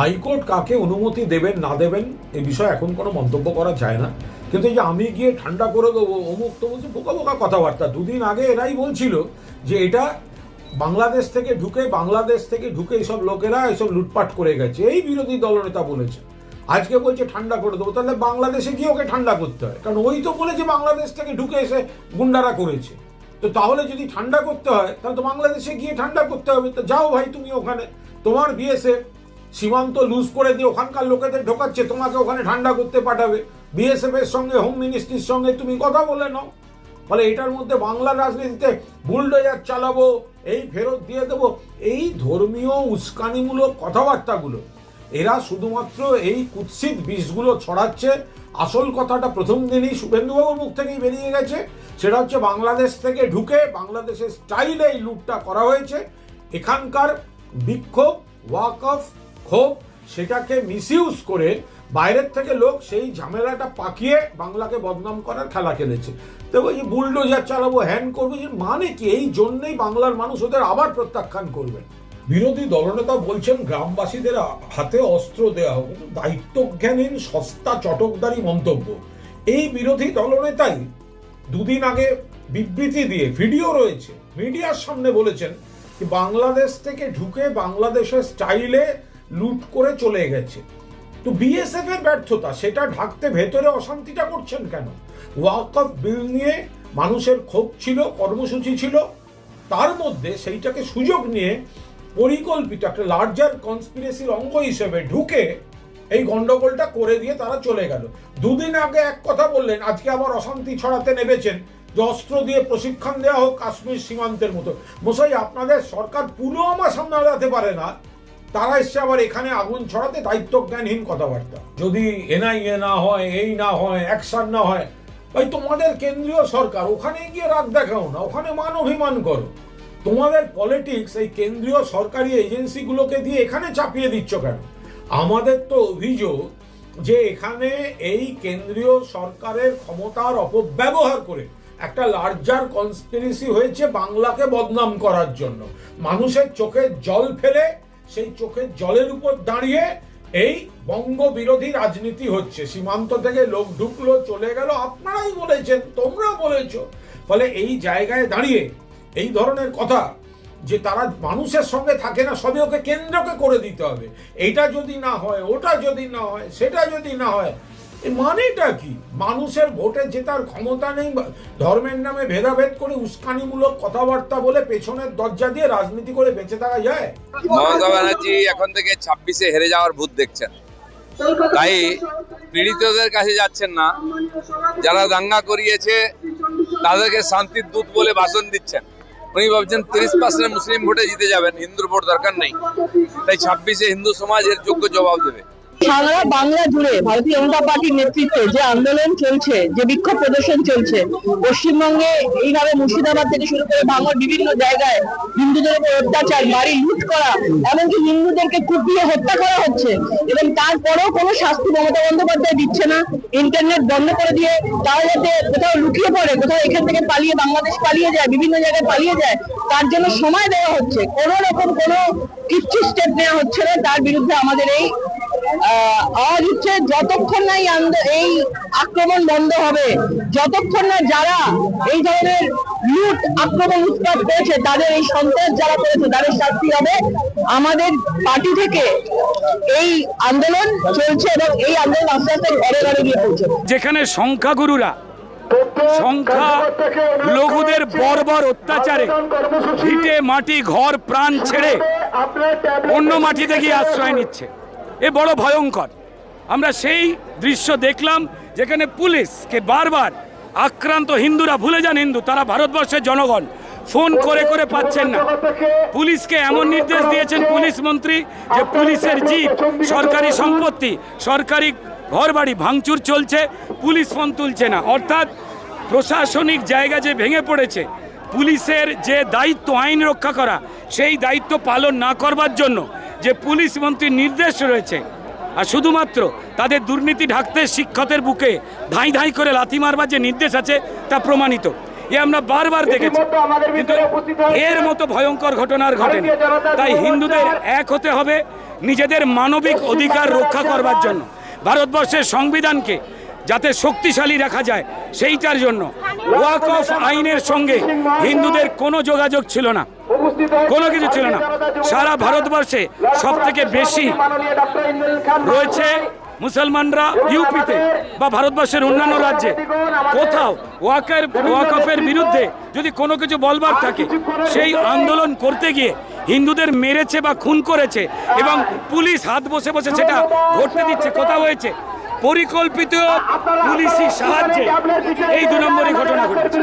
High court কাকে অনুমতি দেবেন, না দেবেন, এ বিষয়ে এখন কোনো মন্তব্য করা যায় না। কিন্তু এই যে আমি গিয়ে ঠান্ডা করে দেবো, অমুক তো বলছে বোকা বোকা কথাবার্তা। দুদিন আগে এরাই বলছিল যে এটা বাংলাদেশ থেকে ঢুকে, বাংলাদেশ থেকে ঢুকে এইসব লোকেরা এসব লুটপাট করে গেছে। এই বিরোধী দলনেতা বলেছে। আজকে বলছে ঠান্ডা করে দেবো, তাহলে বাংলাদেশে গিয়ে ওকে ঠান্ডা করতে হয়। কারণ ওই তো বলেছে বাংলাদেশ থেকে ঢুকে এসে গুন্ডারা করেছে। তো তাহলে যদি ঠান্ডা করতে হয়, তাহলে তো বাংলাদেশে গিয়ে ঠান্ডা করতে হবে। তো যাও ভাই তুমি ওখানে, তোমার বিএসএফ সীমান্ত লুজ করে দিয়ে ওখানকার লোকেদের ঢোকাচ্ছে, তোমাকে ওখানে ঠান্ডা করতে পাঠাবে। বিএসএফ এর সঙ্গে হোম মিনিস্ট্রির সঙ্গে তুমি কথা বলে নাও। ফলে এটার মধ্যে বাংলা রাজনীতিতে বুলডোজার চালাবো, এই ফেরত দিয়ে দেবো, এই ধর্মীয় উস্কানিমূলক কথাবার্তাগুলো। এরা শুধুমাত্র এই কুৎসিত বিষগুলো ছড়াচ্ছে। আসল কথাটা প্রথম দিনই শুভেন্দুবাবুর মুখ থেকেই বেরিয়ে গেছে। সেটা হচ্ছে বাংলাদেশ থেকে ঢুকে বাংলাদেশের স্টাইলে এই লুটটা করা হয়েছে। এখানকার বিক্ষোভ ওয়াক অফ ক্ষোভ সেটাকে মিসইউজ করে বাইরের থেকে লোক সেই ঝামেলাটা পাকিয়ে বাংলাকে বদনাম করার খেলা খেলেছে। তো ওই যে বুলডোজার চালাবো হ্যান করব যে মানে কি? এই জন্যই বাংলার মানুষ ওদের আবার প্রত্যাখ্যান করবেন বিরোধী দলনেতা বলছেন, গ্রামবাসীদের হাতে অস্ত্র দেওয়া হোক দায়িত্বজ্ঞানহীন সস্তা চটকদারি মন্তব্য। এই বিরোধী দলনেতাই দুদিন আগে বিবৃতি দিয়ে ভিডিও রয়েছে, মিডিয়ার সামনে বলেছেন, বাংলাদেশ থেকে ঢুকে বাংলাদেশের স্টাইলে লুট করে চলে গেছে। তো বিএসএফ এর ব্যর্থতা, সেটা ঢাকতে ভেতরে অশান্তিটা করছেন কেন? ওয়াক অফ বিল নিয়ে মানুষের ক্ষোভ ছিল, কর্মসূচি ছিল। তার মধ্যে সেইটাকে সুযোগ নিয়ে পরিকল্পিত একটা লার্জার কনস্পিরেসির অঙ্গ হিসেবে ঢুকে এই গন্ডগোলটা করে দিয়ে তারা চলে গেল। দুদিন আগে এক কথা বললেন, আজকে আবার অশান্তি ছড়াতে নেমেছেন। যে অস্ত্র দিয়ে প্রশিক্ষণ দেওয়া হোক কাশ্মীর সীমান্তের মতো। মশাই, আপনাদের সরকার পুলওয়ামা সামলাতে পারে না। তারা এসছে আবার এখানে আগুন ছড়াতে দায়িত্বজ্ঞানহীন কথাবার্তা। যদি এনআইএ না হয়, এই না হয় অ্যাকশন না হয় ভাই তোমাদের কেন্দ্রীয় সরকার, ওখানে গিয়ে রাগ দেখাও না, ওখানে মান অভিমান করো। তোমাদের পলিটিক্স এই কেন্দ্রীয় সরকারি এজেন্সিগুলোকে দিয়ে এখানে চাপিয়ে দিচ্ছ কেন? আমাদের তো অভিযোগ যে এখানে এই কেন্দ্রীয় সরকারের ক্ষমতার অপব্যবহার করে একটা লার্জার কনস্পিরেসি হয়েছে বাংলাকে বদনাম করার জন্য। মানুষের চোখে জল ফেলে সেই চোখের জলের উপর দাঁড়িয়ে এই বঙ্গ বিরোধী রাজনীতি হচ্ছে। সীমান্ত থেকে লোক ঢুকলো, চলে গেল। আপনারাই বলেছেন তোমরা বলেছ। ফলে এই জায়গায় দাঁড়িয়ে এই ধরনের কথা যে তারা মানুষের সঙ্গে থাকে না সবে ওকে কেন্দ্রকে করে দিতে হবে। এটা যদি না হয়, ওটা যদি না হয়, সেটা যদি না হয় মানেটা কি? মানুষের ভোটে জেতার ক্ষমতা নেই ধর্মের নামে ভেদাভেদ করে উস্কানিমূলক কথাবার্তা বলে পেছনের দরজা দিয়ে রাজনীতি করে বেঁচে থাকা যায়? মমতা ব্যানার্জি এখন থেকে ছাব্বিশে হেরে যাওয়ার ভূত দেখছেন। তাই পীড়িতদের কাছে যাচ্ছেন না। যারা দাঙ্গা করিয়েছে তাদেরকে শান্তির দূত বলে ভাষণ দিচ্ছেন। উনি ভাবছেন তিরিশ পার্সেন্ট মুসলিম ভোটে জিতে যাবেন হিন্দুর ভোট দরকার নেই। তাই ছাব্বিশে হিন্দু সমাজ এর যোগ্য জবাব দেবে। সারা বাংলা জুড়ে ভারতীয় জনতা পার্টির নেতৃত্বে যে আন্দোলন চলছে, যে বিক্ষোভ প্রদর্শন চলছে, পশ্চিমবঙ্গে এইভাবে মুর্শিদাবাদ থেকে শুরু করে বাংলার বিভিন্ন জায়গায় হিন্দুদের উপর অত্যাচার, বাড়ি লুট করা, এমনকি হিন্দুদেরকে কুপিয়ে হত্যা করা হচ্ছে এবং তারপরেও কোনো শাস্তি মমতা বন্দ্যোপাধ্যায় দিচ্ছে না। ইন্টারনেট বন্ধ করে দিয়ে তারা যাতে কোথাও লুকিয়ে পড়ে, কোথাও এখান থেকে পালিয়ে বাংলাদেশ পালিয়ে যায়, বিভিন্ন জায়গায় পালিয়ে যায়, তার জন্য সময় দেওয়া হচ্ছে। কোনো রকম কোনো কিচ্ছু স্টেপ নেওয়া হচ্ছে না। তার বিরুদ্ধে আমাদের এই হচ্ছে যতক্ষণ এই আক্রমণ বন্ধ হবে, যতক্ষণ না যারা এই ধরনের লুট, আক্রমণ করেছে, তাদের এই সন্ত্রাস যারা করেছে, তাদের শাস্তি হবে। আমাদের পার্টি থেকে এই আন্দোলন চলছে এবং এই আন্দোলন আস্তে আস্তে ঘরে ঘরে গিয়ে পৌঁছবে যেখানে সংখ্যাগুরুরা, সংখ্যা লঘুদের বর্বর অত্যাচারে ভিটে, মাটি, ঘর, প্রাণ ছেড়ে অন্য মাটিতে গিয়ে আশ্রয় নিচ্ছে। এ বড় ভয়ঙ্কর। আমরা সেই দৃশ্য দেখলাম যেখানে পুলিশকে বারবার আক্রান্ত হিন্দুরা, ভুলে যান হিন্দু, তারা ভারতবর্ষের জনগণ। ফোন করে করে পাচ্ছেন না। পুলিশকে এমন নির্দেশ দিয়েছেন পুলিশ মন্ত্রী যে পুলিশের জিপ সরকারি সম্পত্তি, সরকারি ঘরবাড়ি ভাঙচুর চলছে, পুলিশ ফোন তুলছে না। অর্থাৎ প্রশাসনিক জায়গা যে ভেঙে পড়েছে, পুলিশের যে দায়িত্ব, আইন রক্ষা করা, সেই দায়িত্ব পালন না করবার জন্য যে পুলিশ মন্ত্রীর নির্দেশ রয়েছে। আর শুধুমাত্র তাদের দুর্নীতি ঢাকতে শিক্ষকের বুকে ধাই ধাই করে লাথি মারবার যে নির্দেশ আছে তা প্রমাণিত। এ আমরা বারবার দেখেছি। কিন্তু এর মতো ভয়ঙ্কর ঘটনার ঘটেনি। তাই হিন্দুদের এক হতে হবে নিজেদের মানবিক অধিকার রক্ষা করবার জন্য। ভারতবর্ষের সংবিধানকে যাতে শক্তিশালী রাখা যায় সেইটার জন্য ওয়াক অফ আইনের সঙ্গে হিন্দুদের কোনো যোগাযোগ ছিল না। কোনো কিছু ছিল না। সারা ভারতবর্ষে সব থেকে বেশি রয়েছে মুসলমানরা ইউপিতে বা ভারতবর্ষের অন্যান্য রাজ্যে। কোথাও ওয়াকের ওয়াকফের বিরুদ্ধে যদি কোনো কিছু বলবার থাকে সেই আন্দোলন করতে গিয়ে হিন্দুদের মেরেছে বা খুন করেছে এবং পুলিশ হাত বসে বসে সেটা ঘটতে দিচ্ছে কোথাও হয়েছে। পরিকল্পিত পুলিশি সাহায্যে এই দু নম্বরই ঘটনা ঘটেছে।